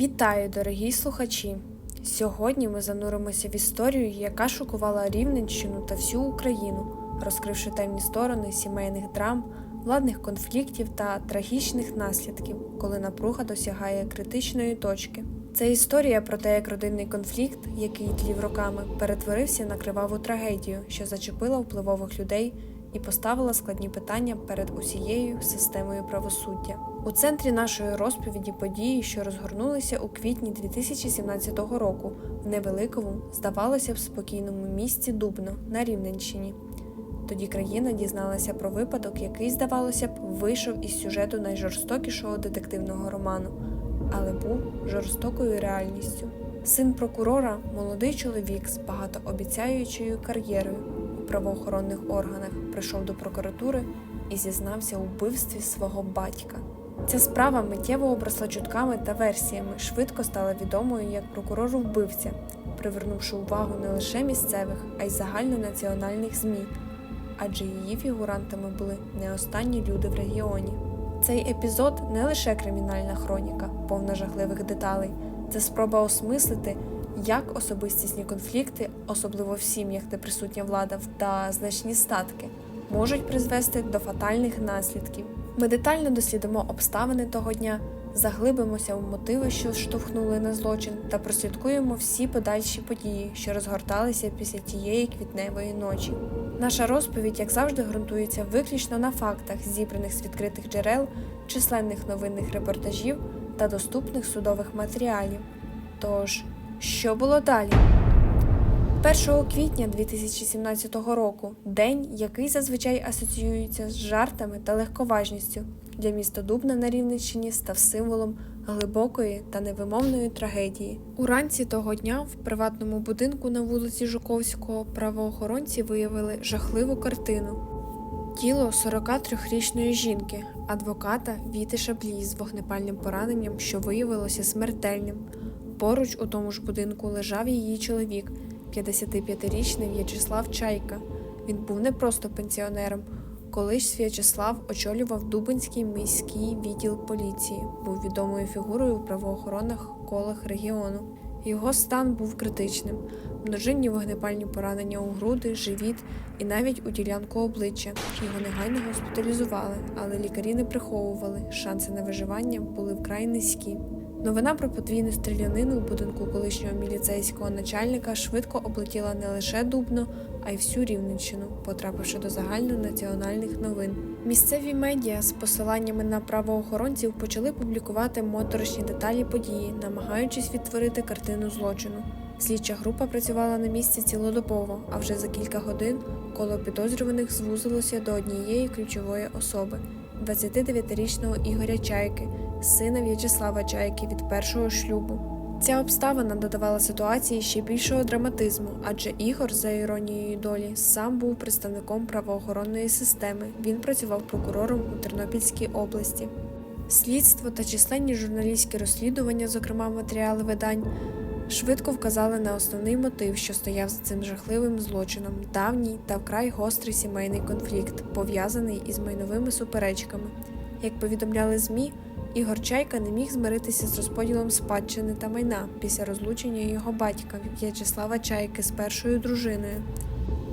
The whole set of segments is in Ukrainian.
Вітаю, дорогі слухачі! Сьогодні ми зануримося в історію, яка шокувала Рівненщину та всю Україну, розкривши темні сторони сімейних драм, владних конфліктів та трагічних наслідків, коли напруга досягає критичної точки. Це історія про те, як родинний конфлікт, який тлів роками, перетворився на криваву трагедію, що зачепила впливових людей і поставила складні питання перед усією системою правосуддя. У центрі нашої розповіді події, що розгорнулися у квітні 2017 року в невеликому, здавалося б, спокійному місті Дубно на Рівненщині. Тоді країна дізналася про випадок, який, здавалося б, вийшов із сюжету найжорстокішого детективного роману, але був жорстокою реальністю. Син прокурора, молодий чоловік з багатообіцяючою кар'єрою правоохоронних органах, прийшов до прокуратури і зізнався у вбивстві свого батька. Ця справа миттєво обросла чутками та версіями, швидко стала відомою як прокурору вбивця, привернувши увагу не лише місцевих, а й загальнонаціональних ЗМІ, адже її фігурантами були не останні люди в регіоні. Цей епізод не лише кримінальна хроніка, повна жахливих деталей, це спроба осмислити, як особистісні конфлікти, особливо в сім'ях, де присутня влада та значні статки, можуть призвести до фатальних наслідків. Ми детально дослідимо обставини того дня, заглибимося у мотиви, що штовхнули на злочин, та прослідкуємо всі подальші події, що розгорталися після тієї квітневої ночі. Наша розповідь, як завжди, ґрунтується виключно на фактах, зібраних з відкритих джерел, численних новинних репортажів та доступних судових матеріалів. Тож, що було далі? 1 квітня 2017 року день, який зазвичай асоціюється з жартами та легковажністю, для міста Дубна на Рівненщині став символом глибокої та невимовної трагедії. Уранці того дня в приватному будинку на вулиці Жуковського правоохоронці виявили жахливу картину. Тіло 43-річної жінки, адвоката Віти Шаблій з вогнепальним пораненням, що виявилося смертельним. Поруч у тому ж будинку лежав її чоловік, 55-річний В'ячеслав Чайка. Він був не просто пенсіонером. Колись В'ячеслав очолював Дубинський міський відділ поліції, був відомою фігурою у правоохоронних колах регіону. Його стан був критичним: множинні вогнепальні поранення у груди, живіт і навіть у ділянку обличчя. Його негайно госпіталізували, але лікарі не приховували. Шанси на виживання були вкрай низькі. Новина про подвійну стрілянину у будинку колишнього міліцейського начальника швидко облетіла не лише Дубно, а й всю Рівненщину, потрапивши до загальнонаціональних новин. Місцеві медіа з посиланнями на правоохоронців почали публікувати моторошні деталі події, намагаючись відтворити картину злочину. Слідча група працювала на місці цілодобово, а вже за кілька годин коло підозрюваних звузилося до однієї ключової особи 29-річного Ігоря Чайки, сина В'ячеслава Чайки від першого шлюбу. Ця обставина додавала ситуації ще більшого драматизму, адже Ігор, за іронією долі, сам був представником правоохоронної системи. Він працював прокурором у Тернопільській області. Слідство та численні журналістські розслідування, зокрема матеріали видань, швидко вказали на основний мотив, що стояв за цим жахливим злочином давній та вкрай гострий сімейний конфлікт, пов'язаний із майновими суперечками. Як повідомляли ЗМІ, Ігор Чайка не міг змиритися з розподілом спадщини та майна після розлучення його батька В'ячеслава Чайки з першою дружиною,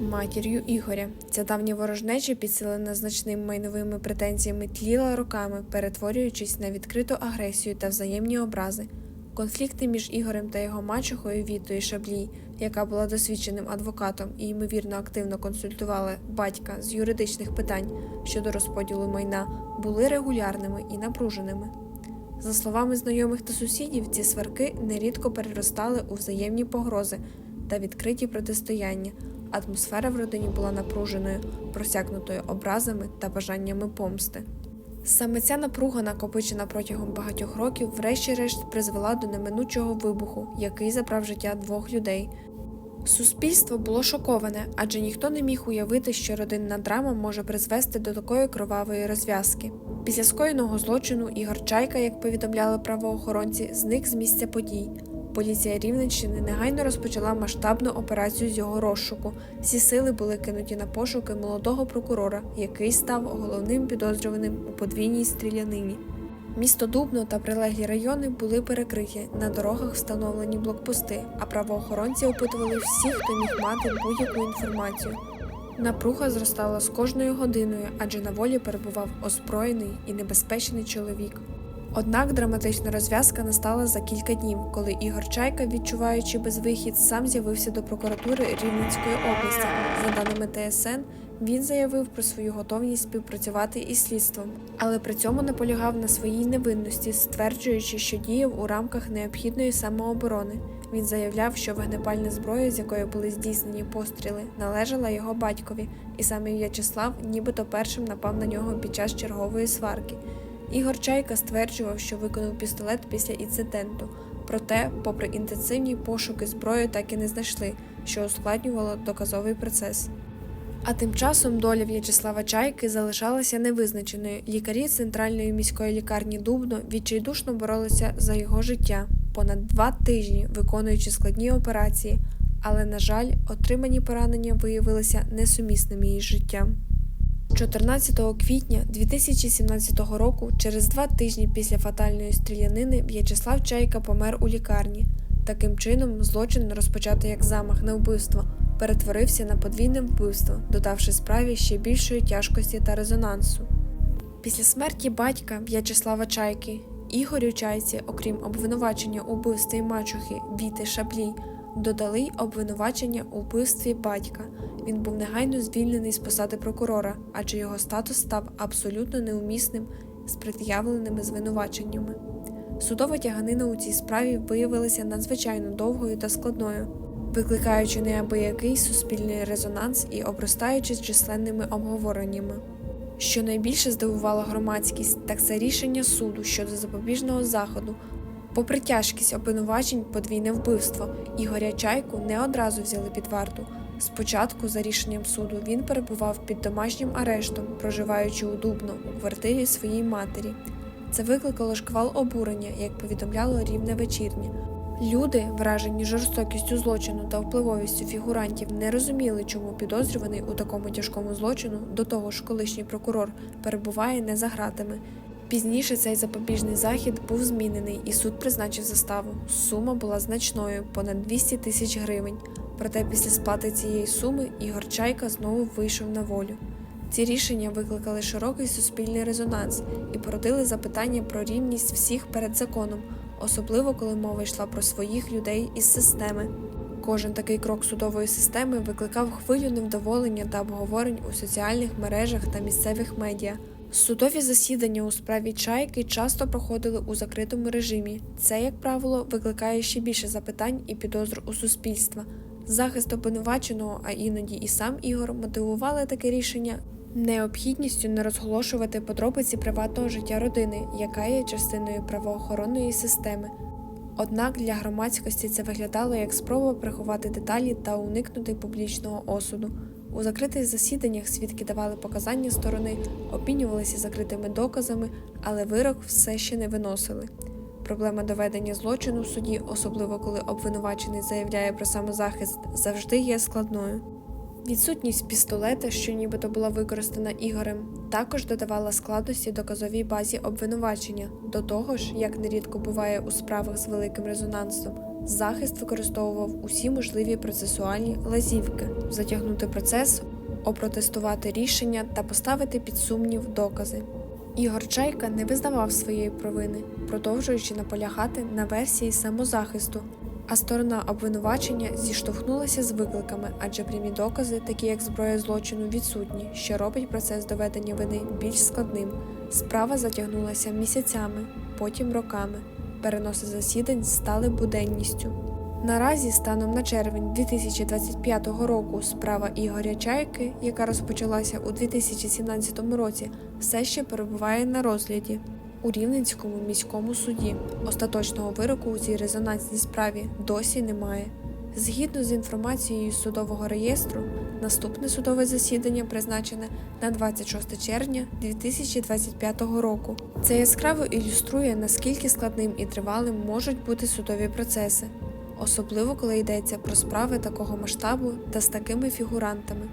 матір'ю Ігоря. Ця давня ворожнеча, підсилена значними майновими претензіями, тліла роками, перетворюючись на відкриту агресію та взаємні образи. Конфлікти між Ігорем та його мачухою Вітою Шаблій, яка була досвідченим адвокатом і ймовірно активно консультувала батька з юридичних питань щодо розподілу майна, були регулярними і напруженими. За словами знайомих та сусідів, ці сварки нерідко переростали у взаємні погрози та відкриті протистояння. Атмосфера в родині була напруженою, просякнутою образами та бажаннями помсти. Саме ця напруга, накопичена протягом багатьох років, врешті-решт призвела до неминучого вибуху, який забрав життя двох людей. Суспільство було шоковане, адже ніхто не міг уявити, що родинна драма може призвести до такої кровавої розв'язки. Після скоєного злочину Ігор Чайка, як повідомляли правоохоронці, зник з місця подій. Поліція Рівненщини негайно розпочала масштабну операцію з його розшуку. Всі сили були кинуті на пошуки молодого прокурора, який став головним підозрюваним у подвійній стрілянині. Місто Дубно та прилеглі райони були перекриті, на дорогах встановлені блокпости, а правоохоронці опитували всіх, хто міг мати будь-яку інформацію. Напруга зростала з кожною годиною, адже на волі перебував озброєний і небезпечний чоловік. Однак драматична розв'язка настала за кілька днів, коли Ігор Чайка, відчуваючи безвихід, сам з'явився до прокуратури Рівненської області. За даними ТСН, він заявив про свою готовність співпрацювати із слідством, але при цьому наполягав на своїй невинності, стверджуючи, що діяв у рамках необхідної самооборони. Він заявляв, що вогнепальна зброя, з якої були здійснені постріли, належала його батькові, і саме В'ячеслав нібито першим напав на нього під час чергової сварки. Ігор Чайка стверджував, що виконав пістолет після інциденту. Проте, попри інтенсивні пошуки зброї, так і не знайшли, що ускладнювало доказовий процес. А тим часом доля В'ячеслава Чайки залишалася невизначеною. Лікарі центральної міської лікарні Дубно відчайдушно боролися за його життя понад два тижні, виконуючи складні операції, але, на жаль, отримані поранення виявилися несумісними із життям. 14 квітня 2017 року, через два тижні після фатальної стрілянини, В'ячеслав Чайка помер у лікарні. Таким чином, злочин, розпочатий як замах на вбивство, перетворився на подвійне вбивство, додавши справі ще більшої тяжкості та резонансу. Після смерті батька В'ячеслава Чайки, Ігорю Чайці, окрім обвинувачення у вбивстві мачухи Віти Шаблій, додали обвинувачення у вбивстві батька. Він був негайно звільнений з посади прокурора, адже його статус став абсолютно неумісним з пред'явленими звинуваченнями. Судова тяганина у цій справі виявилася надзвичайно довгою та складною, викликаючи неабиякий суспільний резонанс і обростаючи численними обговореннями. Що найбільше здивувало громадськість, так це рішення суду щодо запобіжного заходу. Попри тяжкість обвинувачень подвійне вбивство, Ігоря Чайку не одразу взяли під варту. Спочатку, за рішенням суду, він перебував під домашнім арештом, проживаючи у Дубно у квартирі своїй матері. Це викликало шквал обурення, як повідомляло рівне вечірнє. Люди, вражені жорстокістю злочину та впливовістю фігурантів, не розуміли, чому підозрюваний у такому тяжкому злочину, до того ж колишній прокурор, перебуває не за гратами. Пізніше цей запобіжний захід був змінений, і суд призначив заставу. Сума була значною понад 200 тисяч гривень. Проте після сплати цієї суми Ігор Чайка знову вийшов на волю. Ці рішення викликали широкий суспільний резонанс і породили запитання про рівність всіх перед законом, особливо коли мова йшла про своїх людей із системи. Кожен такий крок судової системи викликав хвилю невдоволення та обговорень у соціальних мережах та місцевих медіа. Судові засідання у справі чайки часто проходили у закритому режимі. Це, як правило, викликає ще більше запитань і підозр у суспільства. Захист обвинуваченого, а іноді і сам Ігор мотивували таке рішення необхідністю не розголошувати подробиці приватного життя родини, яка є частиною правоохоронної системи. Однак для громадськості це виглядало як спроба приховати деталі та уникнути публічного осуду. У закритих засіданнях свідки давали показання сторони, обмінювалися закритими доказами, але вирок все ще не виносили. Проблема доведення злочину в суді, особливо коли обвинувачений заявляє про самозахист, завжди є складною. Відсутність пістолета, що нібито була використана Ігорем, також додавала складності доказовій базі обвинувачення. До того ж, як нерідко буває у справах з великим резонансом, захист використовував усі можливі процесуальні лазівки затягнути процес, опротестувати рішення та поставити під сумнів докази. Ігор Чайка не визнавав своєї провини, продовжуючи наполягати на версії самозахисту, а сторона обвинувачення зіштовхнулася з викликами, адже прямі докази, такі як зброя злочину, відсутні, що робить процес доведення вини більш складним. Справа затягнулася місяцями, потім роками. Переноси засідань стали буденністю. Наразі, станом на червень 2025 року, справа Ігоря Чайки, яка розпочалася у 2017 році, все ще перебуває на розгляді у Рівненському міському суді. Остаточного вироку у цій резонансній справі досі немає. Згідно з інформацією судового реєстру, наступне судове засідання призначене на 26 червня 2025 року. Це яскраво ілюструє, наскільки складним і тривалим можуть бути судові процеси, особливо коли йдеться про справи такого масштабу та з такими фігурантами.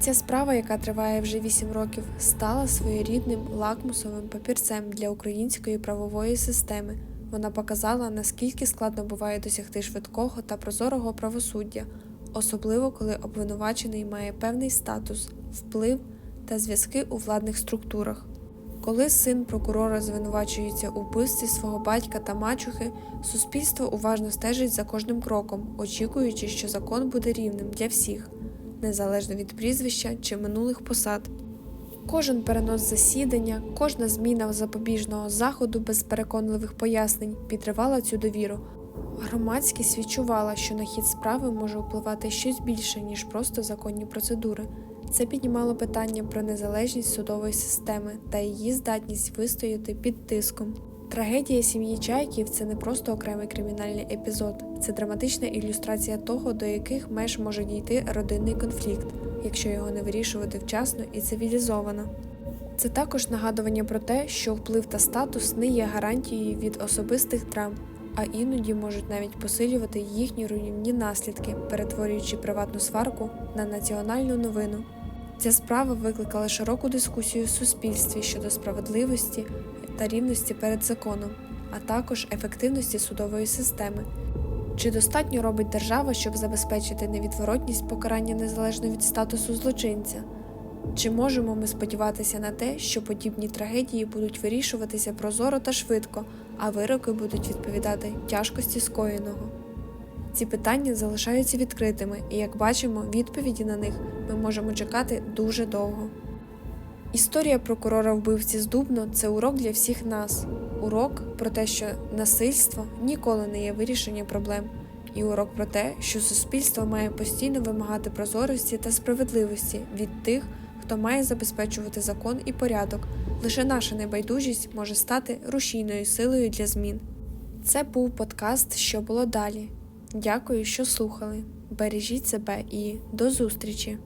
Ця справа, яка триває вже 8 років, стала своєрідним лакмусовим папірцем для української правової системи. Вона показала, наскільки складно буває досягти швидкого та прозорого правосуддя, особливо коли обвинувачений має певний статус, вплив та зв'язки у владних структурах. Коли син прокурора звинувачується у вбивстві свого батька та мачухи, суспільство уважно стежить за кожним кроком, очікуючи, що закон буде рівним для всіх, незалежно від прізвища чи минулих посад. Кожен перенос засідання, кожна зміна запобіжного заходу без переконливих пояснень підривала цю довіру. Громадськість відчувала, що на хід справи може впливати щось більше, ніж просто законні процедури. Це піднімало питання про незалежність судової системи та її здатність вистояти під тиском. Трагедія сім'ї Чайків це не просто окремий кримінальний епізод, це драматична ілюстрація того, до яких меж може дійти родинний конфлікт, якщо його не вирішувати вчасно і цивілізовано. Це також нагадування про те, що вплив та статус не є гарантією від особистих драм, а іноді можуть навіть посилювати їхні руйнівні наслідки, перетворюючи приватну сварку на національну новину. Ця справа викликала широку дискусію в суспільстві щодо справедливості та рівності перед законом, а також ефективності судової системи. Чи достатньо робить держава, щоб забезпечити невідворотність покарання незалежно від статусу злочинця? Чи можемо ми сподіватися на те, що подібні трагедії будуть вирішуватися прозоро та швидко, а вироки будуть відповідати тяжкості скоєного? Ці питання залишаються відкритими, і як бачимо, відповіді на них ми можемо чекати дуже довго. Історія прокурора вбивці з Дубно це урок для всіх нас, урок про те, що насильство ніколи не є вирішенням проблем, і урок про те, що суспільство має постійно вимагати прозорості та справедливості від тих, хто має забезпечувати закон і порядок. Лише наша небайдужість може стати рушійною силою для змін. Це був подкаст Що було далі. Дякую, що слухали. Бережіть себе і до зустрічі!